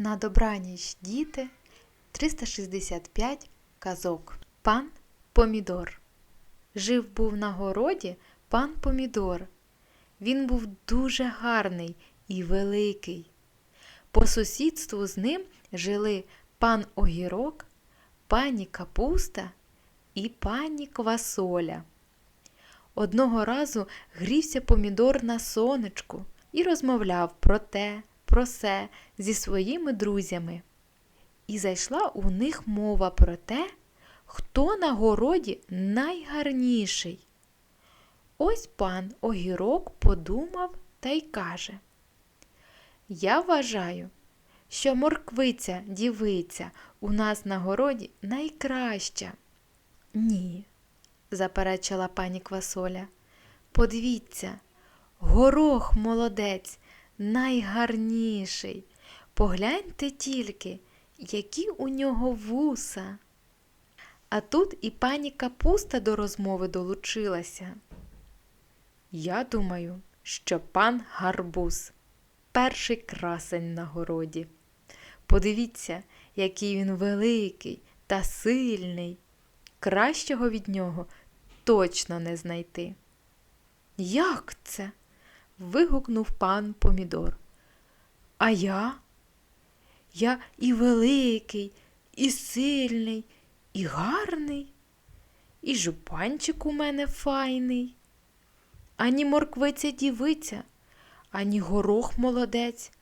На добраніч діти 365 казок. Пан Помідор. Жив був на городі пан Помідор. Він був дуже гарний і великий. По сусідству з ним жили пан Огірок, пані Капуста і пані Квасоля. Одного разу грівся помідор на сонечку і розмовляв про те, про се зі своїми друзями. І зайшла у них мова про те, хто на городі найгарніший. Ось пан Огірок подумав та й каже: Я вважаю, що морквиця дівиця у нас на городі найкраща. Ні, заперечила пані Квасоля. Подивіться, горох молодець, найгарніший. Погляньте тільки, які у нього вуса. А тут і пані Капуста до розмови долучилася. Я думаю, що пан Гарбуз перший красень на городі. Подивіться, який він великий та сильний. Кращого від нього точно не знайти. Як це? Вигукнув пан Помідор. А я? Я і великий, і сильний, і гарний, і жупанчик у мене файний. Ані морквиця дівиця, ані горох молодець,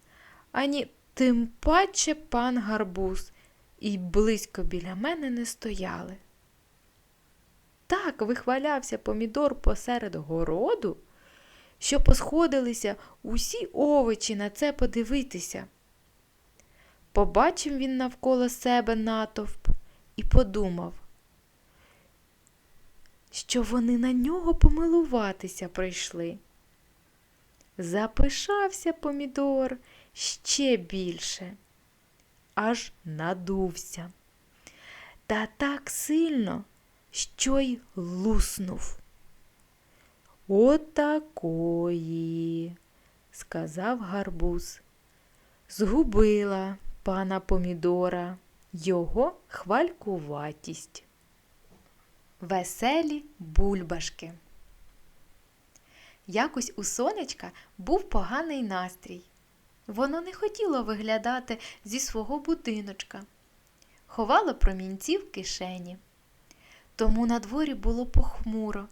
ані тим паче пан гарбуз, і близько біля мене не стояли. Так вихвалявся помідор посеред городу, що посходилися усі овочі на це подивитися. Побачив він навколо себе натовп і подумав, що вони на нього помилуватися прийшли. Запишався помідор ще більше, аж надувся. Та так сильно, що й луснув. Отакої, сказав гарбуз. Згубила пана помідора його хвалькуватість. Веселі бульбашки. Якось у сонечка був поганий настрій. Воно не хотіло виглядати зі свого будиночка, ховало промінці в кишені. Тому на дворі було похмуро.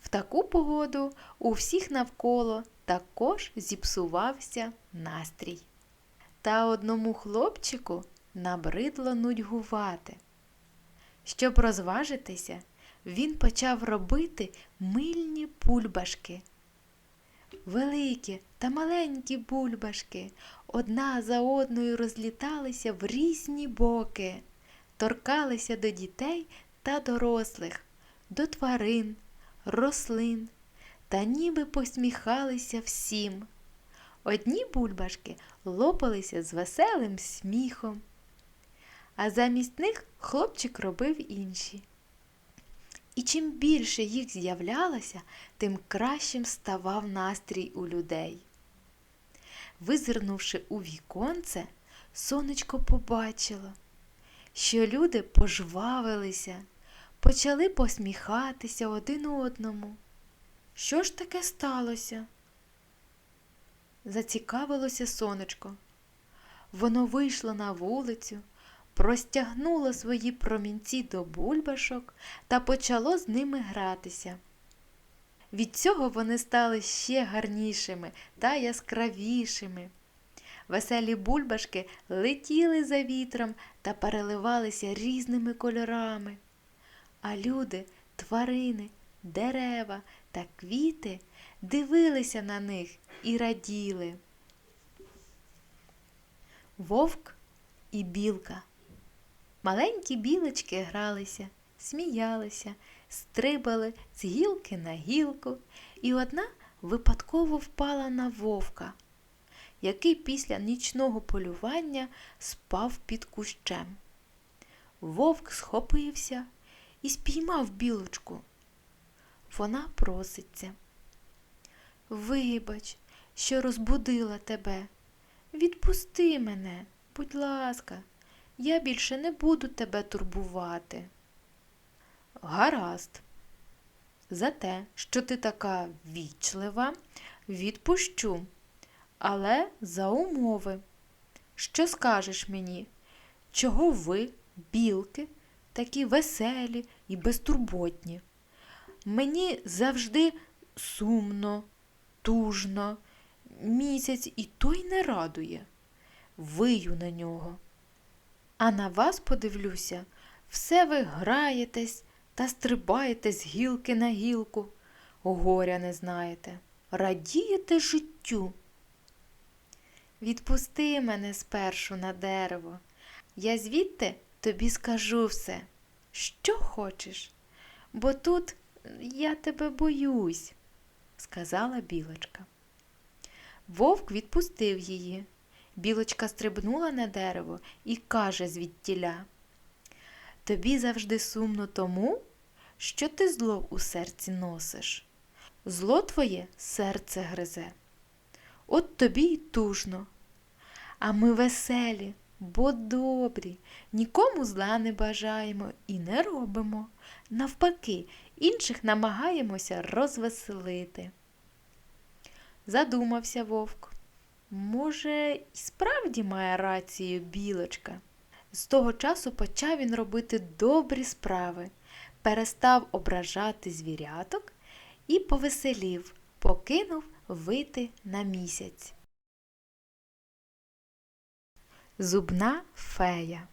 В таку погоду у всіх навколо також зіпсувався настрій. Та одному хлопчику набридло нудьгувати. Щоб розважитися, він почав робити мильні бульбашки. Великі та маленькі бульбашки одна за одною розліталися в різні боки, торкалися до дітей та дорослих, до тварин, рослин та ніби посміхалися всім. Одні бульбашки лопалися з веселим сміхом, а замість них хлопчик робив інші. І чим більше їх з'являлося, тим кращим ставав настрій у людей. Визирнувши у віконце, сонечко побачило, що люди пожвавилися, почали посміхатися один одному. Що ж таке сталося? Зацікавилося сонечко. Воно вийшло на вулицю, простягнуло свої промінці до бульбашок та почало з ними гратися. Від цього вони стали ще гарнішими та яскравішими. Веселі бульбашки летіли за вітром та переливалися різними кольорами. А люди, тварини, дерева та квіти дивилися на них і раділи. Вовк і білка. Маленькі білочки гралися, сміялися, стрибали з гілки на гілку, і одна випадково впала на вовка, який після нічного полювання спав під кущем. Вовк схопився і спіймав білочку. Вона проситься. Вибач, що розбудила тебе. Відпусти мене, будь ласка, я більше не буду тебе турбувати. Гаразд. За те, що ти така вічлива, відпущу, але за умови. Що скажеш мені? Чого ви, білки, такі веселі і безтурботні? Мені завжди сумно, тужно, місяць і той не радує. Вию на нього. А на вас подивлюся, все ви граєтесь та стрибаєте з гілки на гілку, горя не знаєте, радієте життю. Відпусти мене спершу на дерево. Я звідти тобі скажу все, що хочеш, бо тут я тебе боюсь, сказала білочка. Вовк відпустив її. Білочка стрибнула на дерево і каже звідтіля. Тобі завжди сумно тому, що ти зло у серці носиш. Зло твоє серце гризе. От тобі й тужно. А ми веселі, бо добрі, нікому зла не бажаємо і не робимо. Навпаки, інших намагаємося розвеселити. Задумався вовк. Може, і справді має рацію білочка. З того часу почав він робити добрі справи, перестав ображати звіряток і повеселів, покинув вити на місяць. Зубна фея.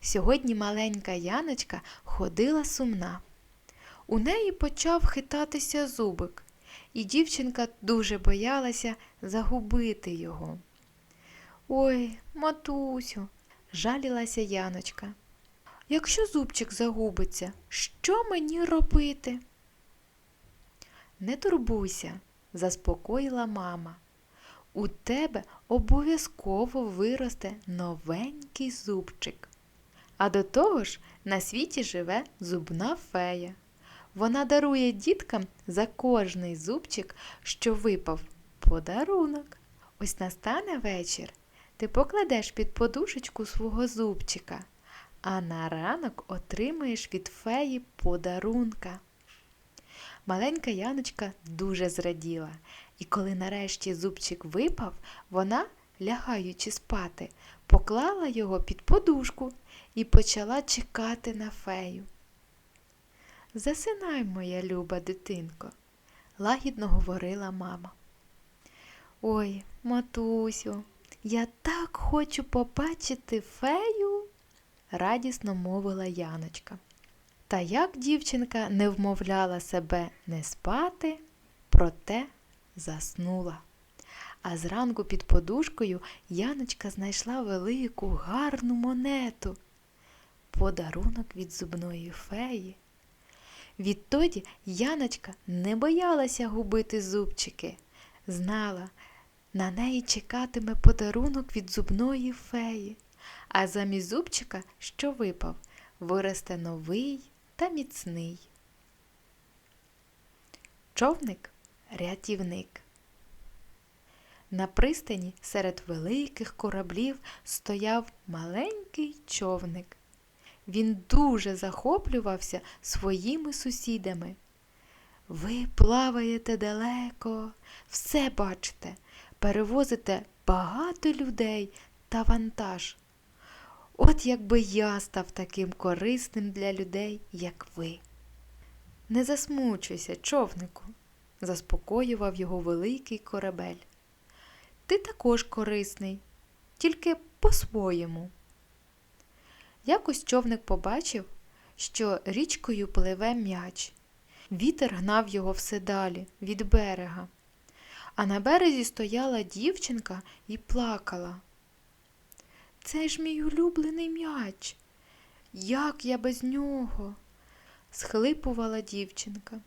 Сьогодні маленька Яночка ходила сумна. У неї почав хитатися зубик, і дівчинка дуже боялася загубити його. Ой, матусю, жалілася Яночка. Якщо зубчик загубиться, що мені робити? Не турбуйся, заспокоїла мама. У тебе обов'язково виросте новенький зубчик. А до того ж на світі живе зубна фея. Вона дарує діткам за кожний зубчик, що випав, подарунок. Ось настане вечір, ти покладеш під подушечку свого зубчика, а на ранок отримаєш від феї подарунка. Маленька Яночка дуже зраділа, і коли нарешті зубчик випав, вона, лягаючи спати, поклала його під подушку і почала чекати на фею. Засинай, моя люба дитинко, лагідно говорила мама. Ой, матусю, я так хочу побачити фею, радісно мовила Яночка. Та як дівчинка не вмовляла себе не спати, проте заснула. А зранку під подушкою Яночка знайшла велику гарну монету, подарунок від зубної феї. Відтоді Яночка не боялася губити зубчики, знала, на неї чекатиме подарунок від зубної феї, а замість зубчика, що випав, виросте новий та міцний. Човник рятівник. На пристані серед великих кораблів стояв маленький човник. Він дуже захоплювався своїми сусідами. Ви плаваєте далеко, все бачите, перевозите багато людей та вантаж. От якби я став таким корисним для людей, як ви. Не засмучуйся, човнику, заспокоював його великий корабель. Ти також корисний, тільки по-своєму. Якось човник побачив, що річкою пливе м'яч. Вітер гнав його все далі, від берега. А на березі стояла дівчинка і плакала. Це ж мій улюблений м'яч. Як я без нього? схлипувала дівчинка.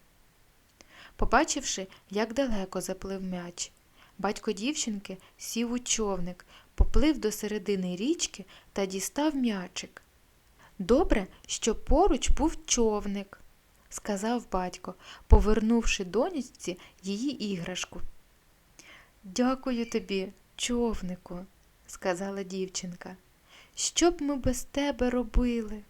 Побачивши, як далеко заплив м'яч, батько дівчинки сів у човник, поплив до середини річки та дістав м'ячик. Добре, що поруч був човник, сказав батько, повернувши донечці її іграшку. Дякую тобі, човнику, сказала дівчинка. Що б ми без тебе робили?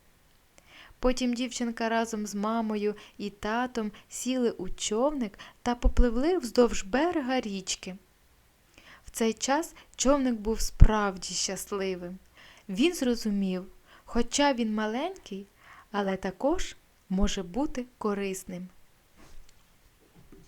Потім дівчинка разом з мамою і татом сіли у човник та попливли вздовж берега річки. В цей час човник був справді щасливим. Він зрозумів, хоча він маленький, але також може бути корисним.